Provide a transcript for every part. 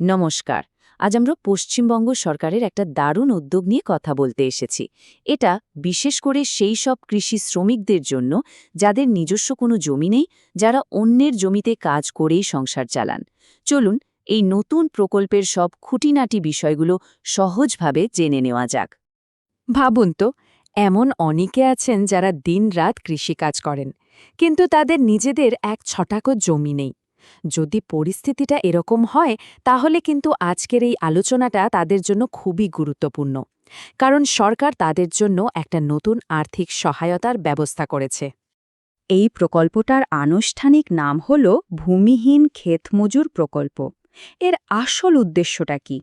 নমস্কার। আজ আমরা পশ্চিমবঙ্গ সরকারের একটা দারুণ উদ্যোগ নিয়ে কথা বলতে এসেছি। এটা বিশেষ করে সেই সব কৃষি শ্রমিকদের জন্য যাদের নিজস্ব কোনো জমি নেই, যারা অন্যের জমিতে কাজ করেই সংসার চালান। চলুন এই নতুন প্রকল্পের সব খুঁটিনাটি বিষয়গুলো সহজভাবে জেনে নেওয়া যাক। ভাবুন তো, এমন অনেকে আছেন যারা দিন দিনরাত কৃষিকাজ করেন, কিন্তু তাদের নিজেদের এক ছটাকো জমি নেই। যদি পরিস্থিতিটা এরকম হয়, তাহলে কিন্তু আজকের এই আলোচনাটা তাদের জন্য খুবই গুরুত্বপূর্ণ। কারণ সরকার তাদের জন্য একটা নতুন আর্থিক সহায়তার ব্যবস্থা করেছে। এই প্রকল্পটার আনুষ্ঠানিক নাম হল ভূমিহীন ক্ষেতমজুর প্রকল্প। এর আসল উদ্দেশ্যটা কি?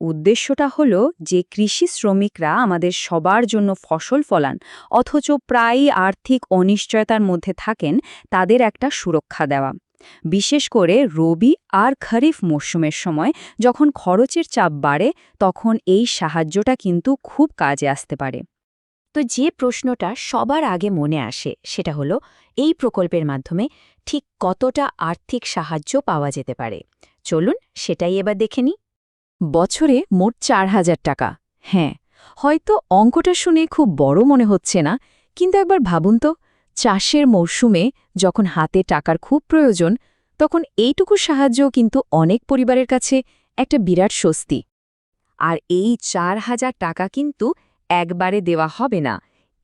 উদ্দেশ্যটা হল যে কৃষি শ্রমিকরা আমাদের সবার জন্য ফসল ফলান, অথচ প্রায়ই আর্থিক অনিশ্চয়তার মধ্যে থাকেন, তাদের একটা সুরক্ষা দেওয়া। বিশেষ করে রবি আর খরিফ মরশুমের সময় যখন খরচের চাপ বাড়ে, তখন এই সাহায্যটা কিন্তু খুব কাজে আসতে পারে। তো যে প্রশ্নটা সবার আগে মনে আসে, সেটা হলো, এই প্রকল্পের মাধ্যমে ঠিক কতটা আর্থিক সাহায্য পাওয়া যেতে পারে? চলুন সেটাই এবার দেখে নিই। বছরে মোট চার হাজার টাকা। হ্যাঁ হয়তো অঙ্কটা শুনে খুব বড় মনে হচ্ছে না, কিন্তু একবার ভাবুন তো। চাষের মরশুমে যখন হাতে টাকার খুব প্রয়োজন, তখন এইটুকু সাহায্য কিন্তু অনেক পরিবারের কাছে একটা বিরাট স্বস্তি। আর এই চার হাজার টাকা কিন্তু একবারে দেওয়া হবে না।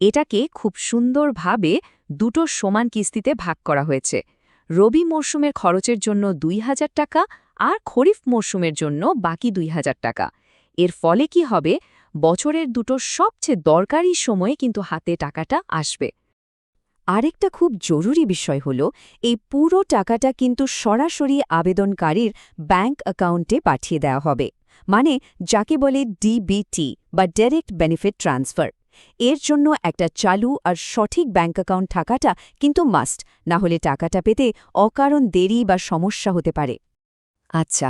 এটাকে খুব সুন্দরভাবে দুটো সমান কিস্তিতে ভাগ করা হয়েছে। রবি মরশুমের খরচের জন্য দুই হাজার টাকা আর খরিফ মরশুমের জন্য বাকি দুই হাজার টাকা। এর ফলে কি হবে? বছরের দুটো সবচেয়ে দরকারি সময়ে কিন্তু হাতে টাকাটা আসবে। আরেকটা খুব জরুরি বিষয় হল, এই পুরো টাকাটা কিন্তু সরাসরি আবেদনকারীর ব্যাংক অ্যাকাউন্টে পাঠিয়ে দেওয়া হবে। মানে যাকে বলে ডিবিটি বা ডাইরেক্ট বেনিফিট ট্রান্সফার এর জন্য একটা চালু আর সঠিক ব্যাংক অ্যাকাউন্ট থাকাটা কিন্তু মাস্ট, না হলে টাকাটা পেতে অকারণ দেরি বা সমস্যা হতে পারে। আচ্ছা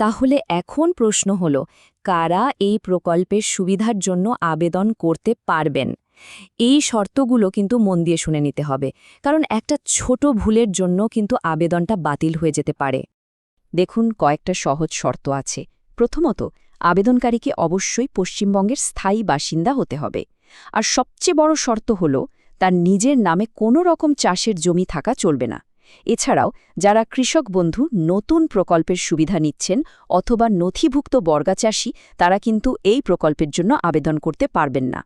তাহলে এখন প্রশ্ন হল, কারা এই প্রকল্পের সুবিধার জন্য আবেদন করতে পারবেন? এই শর্তগুলো কিন্তু মন দিয়ে শুনে নিতে হবে, কারণ একটা ছোট ভুলের জন্য কিন্তু আবেদনটা বাতিল হয়ে যেতে পারে। দেখুন, কয়েকটা সহজ শর্ত আছে। প্রথমত, আবেদনকারীকে অবশ্যই পশ্চিমবঙ্গের স্থায়ী বাসিন্দা হতে হবে। আর সবচেয়ে বড় শর্ত হল, তার নিজের নামে কোনো রকম চাষের জমি থাকা চলবে না। এছাড়াও, যারা কৃষক বন্ধু নতুন প্রকল্পের সুবিধা নিচ্ছেন অথবা নথিভুক্ত বর্গাচাষী তারা কিন্তু এই প্রকল্পের জন্য আবেদন করতে পারবেন না।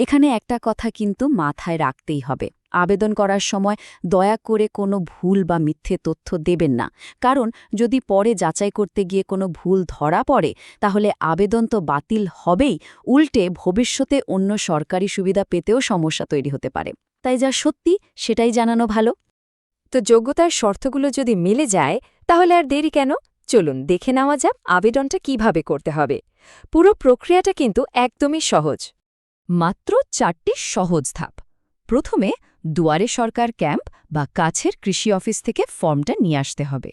এখানে একটা কথা কিন্তু মাথায় রাখতেই হবে। আবেদন করার সময় দয়া করে কোনো ভুল বা মিথ্যে তথ্য দেবেন না। কারণ, যদি পরে যাচাই করতে গিয়ে কোনো ভুল ধরা পড়ে, তাহলে আবেদন তো বাতিল হবেই, উল্টে ভবিষ্যতে অন্য সরকারি সুবিধা পেতেও সমস্যা তৈরি হতে পারে। তাই যা সত্যি, সেটাই জানানো ভালো। তো যোগ্যতার শর্তগুলো যদি মিলে যায়, তাহলে আর দেরি কেন? চলুন, দেখে নেওয়া যাক আবেদনটা কীভাবে করতে হবে। পুরো প্রক্রিয়াটা কিন্তু একদমই সহজ। মাত্র চারটি সহজ ধাপ। প্রথমে দুয়ারে সরকার ক্যাম্প বা কাছের কৃষি অফিস থেকে ফর্মটা নিয়ে আসতে হবে।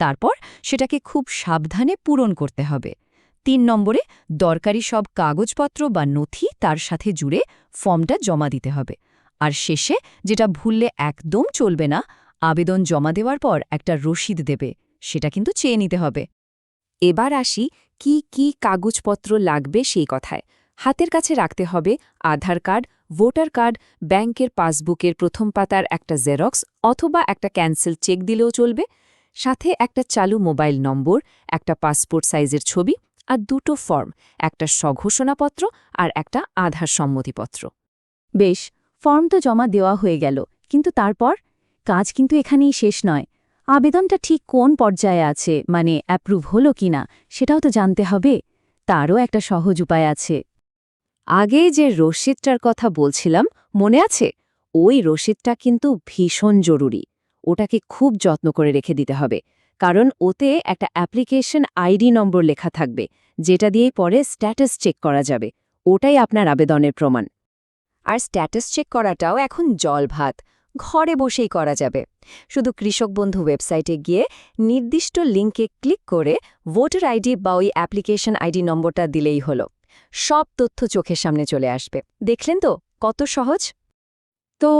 তারপর সেটাকে খুব সাবধানে পূরণ করতে হবে। তিন নম্বরে দরকারি সব কাগজপত্র বা নথি তার সাথে জুড়ে ফর্মটা জমা দিতে হবে। আর শেষে যেটা ভুললে একদম চলবে না, আবেদন জমা দেওয়ার পর একটা রসিদ দেবে, সেটা কিন্তু চেয়ে নিতে হবে। এবার আসি কি কি কাগজপত্র লাগবে সেই কথায়। হাতের কাছে রাখতে হবে আধার কার্ড, ভোটার কার্ড, ব্যাংকের পাসবুকের প্রথম পাতার একটা জেরক্স অথবা একটা ক্যান্সেল চেক দিলেও চলবে। সাথে একটা চালু মোবাইল নম্বর, একটা পাসপোর্ট সাইজের ছবি আর দুটো ফর্ম, একটা স্বঘোষণাপত্র আর একটা আধার সম্মতিপত্র। বেশ, ফর্ম তো জমা দেওয়া হয়ে গেল, কিন্তু তারপর? কাজ কিন্তু এখানেই শেষ নয়। আবেদনটা ঠিক কোন পর্যায়ে আছে মানে অ্যাপ্রুভ হলো কিনা, সেটাও তো জানতে হবে। তারও একটা সহজ উপায় আছে। আগে যে রসিদটার কথা বলছিলাম, মনে আছে? ওই রসিদটা কিন্তু ভীষণ জরুরি। ওটাকে খুব যত্ন করে রেখে দিতে হবে। কারণ ওতে একটা অ্যাপ্লিকেশন আইডি নম্বর লেখা থাকবে, যেটা দিয়েই পরে স্ট্যাটাস চেক করা যাবে। ওটাই আপনার আবেদনের প্রমাণ। আর স্ট্যাটাস চেক করাটাও এখন জল ভাত ঘরে বসেই করা যাবে। শুধু কৃষক বন্ধু ওয়েবসাইটে গিয়ে নির্দিষ্ট লিঙ্কে ক্লিক করে ভোটার আইডি বা ওই অ্যাপ্লিকেশন আইডি নম্বরটা দিলেই হলো। সব তথ্য চোখের সামনে চলে আসবে। দেখলেন তো কত সহজ? তো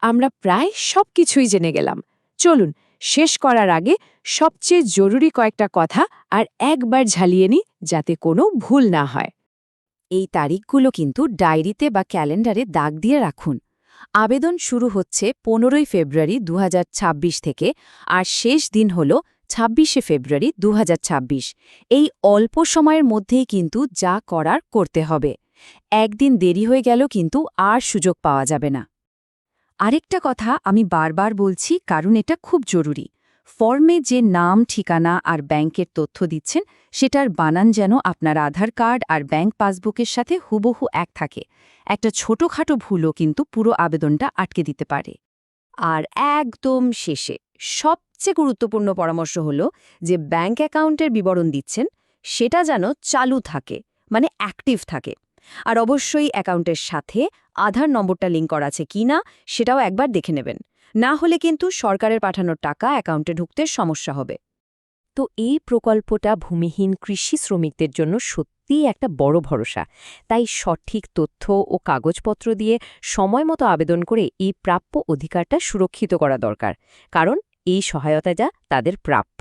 আমরা প্রায় সব কিছুই জেনে গেলাম। চলুন, শেষ করার আগে সবচেয়ে জরুরি কয়েকটা কথা আর একবার ঝালিয়ে নি যাতে কোনো ভুল না হয়। এই তারিখগুলো কিন্তু ডায়েরিতে বা ক্যালেন্ডারে দাগ দিয়ে রাখুন। আবেদন শুরু হচ্ছে পনেরোই ফেব্রুয়ারি দু হাজার ছাব্বিশ থেকে আর শেষ দিন হল ছাব্বিশে ফেব্রুয়ারি দু হাজার ছাব্বিশ। এই অল্প সময়ের মধ্যেই কিন্তু যা করার করতে হবে। একদিন দেরি হয়ে গেল কিন্তু আর সুযোগ পাওয়া যাবে না। আরেকটা কথা আমি বারবার বলছি, কারণ এটা খুব জরুরি। ফর্মে যে নাম, ঠিকানা আর ব্যাংকের তথ্য দিচ্ছেন, সেটার বানান যেন আপনার আধার কার্ড আর ব্যাংক পাসবুকের সাথে হুবহু এক থাকে। একটা ছোটখাটো ভুলও কিন্তু পুরো আবেদনটা আটকে দিতে পারে। আর একদম শেষে সবচেয়ে গুরুত্বপূর্ণ পরামর্শ হলো যে ব্যাংক অ্যাকাউন্টের বিবরণ দিচ্ছেন, সেটা যেন চালু থাকে মানে অ্যাক্টিভ থাকে। আর অবশ্যই অ্যাকাউন্টের সাথে আধার নম্বরটা লিঙ্ক করা আছে কি না, সেটাও একবার দেখে নেবেন। না হলে কিন্তু সরকারের পাঠানোর টাকা অ্যাকাউন্টে ঢুকতে সমস্যা হবে। তো এই প্রকল্পটা ভূমিহীন কৃষি শ্রমিকদের জন্য সত্যিই একটা বড় ভরসা। তাই সঠিক তথ্য ও কাগজপত্র দিয়ে সময়মতো আবেদন করে এই প্রাপ্য অধিকারটা সুরক্ষিত করা দরকার। কারণ এই সহায়তা যা তাদের প্রাপ্য।